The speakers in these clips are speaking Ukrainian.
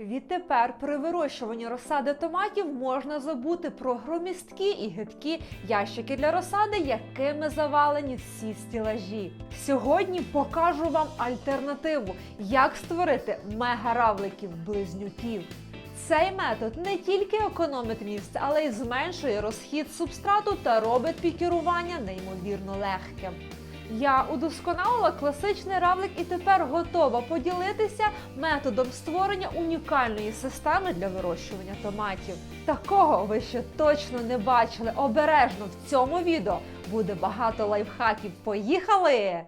Відтепер при вирощуванні розсади томатів можна забути про громісткі і гидкі ящики для розсади, якими завалені всі стілажі. Сьогодні покажу вам альтернативу, як створити мегаравликів близнюків. Цей метод не тільки економить місце, але й зменшує розхід субстрату та робить пікірування неймовірно легким. Я удосконалила класичний равлик і тепер готова поділитися методом створення унікальної системи для вирощування томатів. Такого ви ще точно не бачили. Обережно в цьому відео буде багато лайфхаків. Поїхали!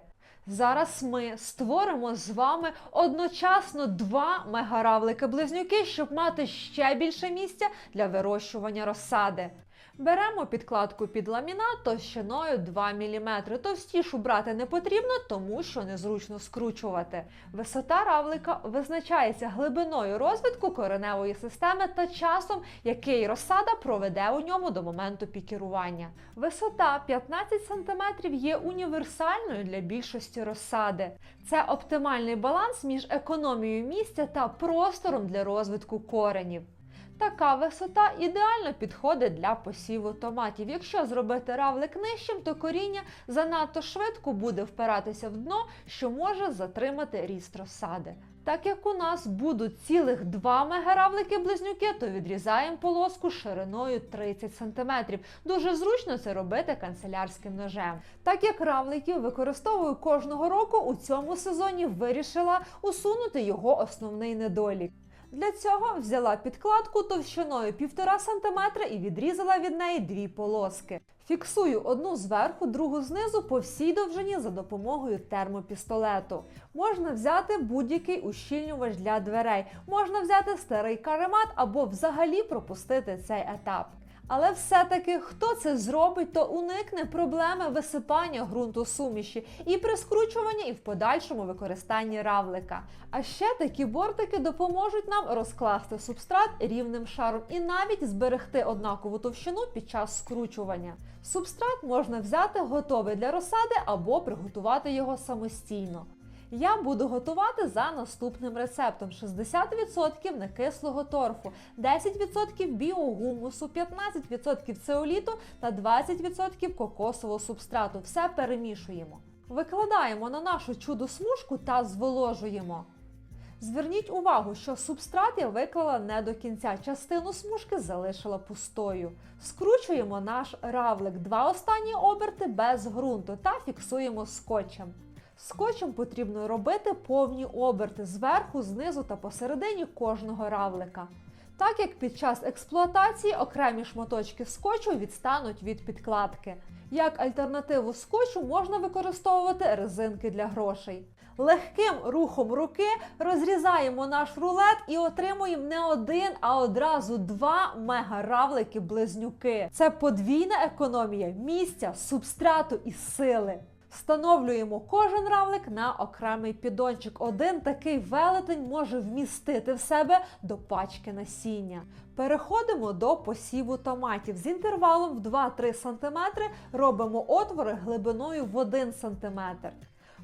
Зараз ми створимо з вами одночасно два мегаравлики-близнюки, щоб мати ще більше місця для вирощування розсади. Беремо підкладку під ламінат товщиною 2 мм. Товстішу брати не потрібно, тому що незручно скручувати. Висота равлика визначається глибиною розвитку кореневої системи та часом, який розсада проведе у ньому до моменту пікірування. Висота 15 см є універсальною для більшості розсади. Це оптимальний баланс між економією місця та простором для розвитку коренів. Така висота ідеально підходить для посіву томатів. Якщо зробити равлик нижчим, то коріння занадто швидко буде впиратися в дно, що може затримати ріст розсади. Так як у нас будуть цілих два мегаравлики-близнюки, то відрізаємо полоску шириною 30 см. Дуже зручно це робити канцелярським ножем. Так як равликів використовую кожного року, у цьому сезоні вирішила усунути його основний недолік. Для цього взяла підкладку товщиною 1,5 см і відрізала від неї дві полоски. Фіксую одну зверху, другу знизу по всій довжині за допомогою термопістолету. Можна взяти будь-який ущільнювач для дверей, можна взяти старий каремат або взагалі пропустити цей етап. Але все-таки хто це зробить, то уникне проблеми висипання ґрунту суміші і при скручуванні, і в подальшому використанні равлика. А ще такі бортики допоможуть нам розкласти субстрат рівним шаром і навіть зберегти однакову товщину під час скручування. Субстрат можна взяти готовий для розсади або приготувати його самостійно. Я буду готувати за наступним рецептом: 60% некислого торфу, 10% біогумусу, 15% цеоліту та 20% кокосового субстрату. Все перемішуємо. Викладаємо на нашу чудо смужку та зволожуємо. Зверніть увагу, що субстрат я виклала не до кінця. Частину смужки залишила пустою. Скручуємо наш равлик, два останні оберти без ґрунту та фіксуємо скотчем. Скотчем потрібно робити повні оберти зверху, знизу та посередині кожного равлика. Так як під час експлуатації окремі шматочки скотчу відстануть від підкладки. Як альтернативу скотчу можна використовувати резинки для грошей. Легким рухом руки розрізаємо наш рулет і отримуємо не один, а одразу два мегаравлики-близнюки. Це подвійна економія місця, субстрату і сили. Встановлюємо кожен равлик на окремий піддончик. Один такий велетень може вмістити в себе до пачки насіння. Переходимо до посіву томатів. З інтервалом в 2-3 см робимо отвори глибиною в 1 см.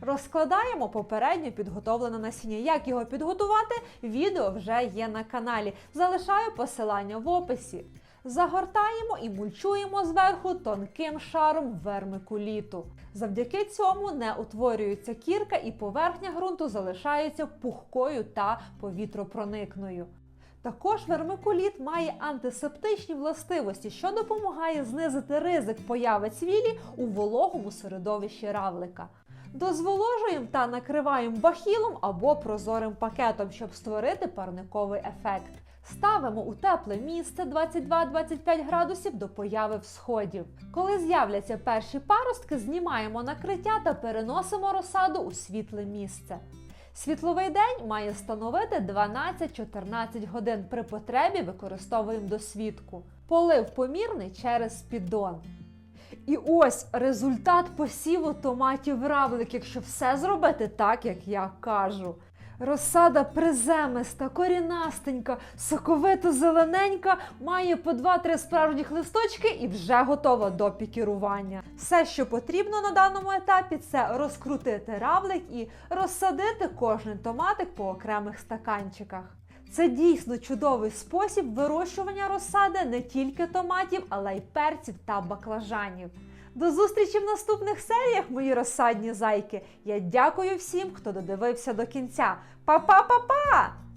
Розкладаємо попередньо підготовлене насіння. Як його підготувати? Відео вже є на каналі. Залишаю посилання в описі. Загортаємо і мульчуємо зверху тонким шаром вермикуліту. Завдяки цьому не утворюється кірка і поверхня ґрунту залишається пухкою та повітропроникною. Також вермикуліт має антисептичні властивості, що допомагає знизити ризик появи цвілі у вологому середовищі равлика. Дозволожуємо та накриваємо бахілом або прозорим пакетом, щоб створити парниковий ефект. Ставимо у тепле місце 22-25 градусів до появи всходів. Коли з'являться перші паростки, знімаємо накриття та переносимо розсаду у світле місце. Світловий день має становити 12-14 годин. При потребі використовуємо досвідку. Полив помірний через піддон. І ось результат посіву томатів равлик, якщо все зробити так, як я кажу. Розсада приземиста, корінастенька, соковито зелененька, має по 2-3 справжніх листочки і вже готова до пікірування. Все, що потрібно на даному етапі, це розкрутити равлик і розсадити кожен томатик по окремих стаканчиках. Це дійсно чудовий спосіб вирощування розсади не тільки томатів, але й перців та баклажанів. До зустрічі в наступних серіях, мої розсадні зайки. Я дякую всім, хто додивився до кінця. Па-па-па-па!